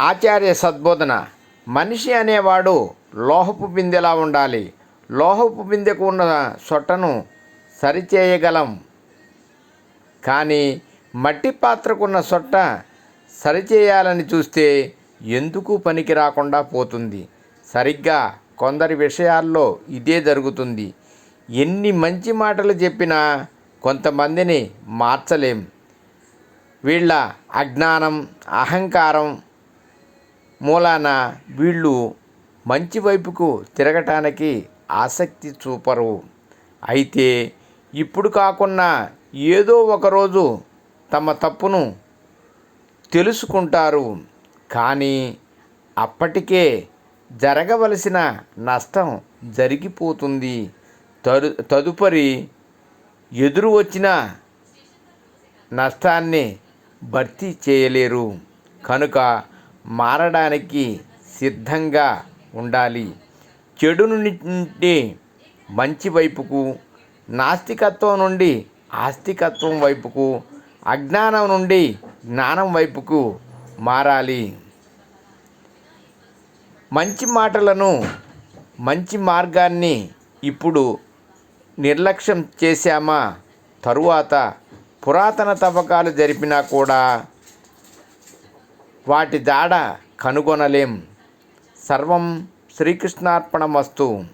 ఆచార్య సద్బోధన. మనిషి అనేవాడు లోహపు బిందెలా ఉండాలి. లోహపు బిందెకు ఉన్న సొట్టను సరిచేయగలం. కానీ మట్టి పాత్రకున్న సొట్ట సరిచేయాలని చూస్తే ఎందుకు పనికి రాకుండా పోతుంది? సరిగ్గా కొందరి విషయాల్లో ఇదే జరుగుతుంది. ఎన్ని మంచి మాటలు చెప్పినా కొంతమందిని మార్చలేం. వీళ్ళ అజ్ఞానం అహంకారం మూలాన వీళ్ళు మంచి వైపుకు తిరగటానికి ఆసక్తి చూపరు. అయితే ఇప్పుడు కాకున్నా ఏదో ఒకరోజు తమ తప్పును తెలుసుకుంటారు. కానీ అప్పటికే జరగవలసిన నష్టం జరిగిపోతుంది. తరు తదుపరి ఎదురు వచ్చిన నష్టాన్ని భర్తీ చేయలేరు. కనుక మారడానికి సిద్ధంగా ఉండాలి. చెడు నుండి మంచి వైపుకు నాస్తికత్వం నుండి ఆస్తికత్వం వైపుకు అజ్ఞానం నుండి జ్ఞానం వైపుకు మారాలి. మంచి మాటలను మంచి మార్గాన్ని ఇప్పుడు నిర్లక్ష్యం చేశామా? తరువాత పురాతన తవ్వకాలు జరిపినా కూడా వాటి దాడ కనుగొనలేం. సర్వం శ్రీకృష్ణార్పణమస్తు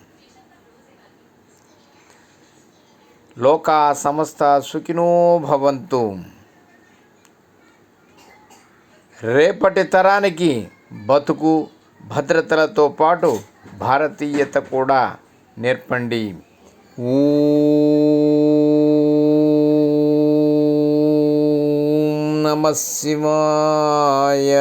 లోకా సమస్త సుఖినో భవంతు. రేపటి తరానికి బతుకు భద్రతలతో పాటు భారతీయత కూడా నేర్పండి. ఊ నమ శివాయ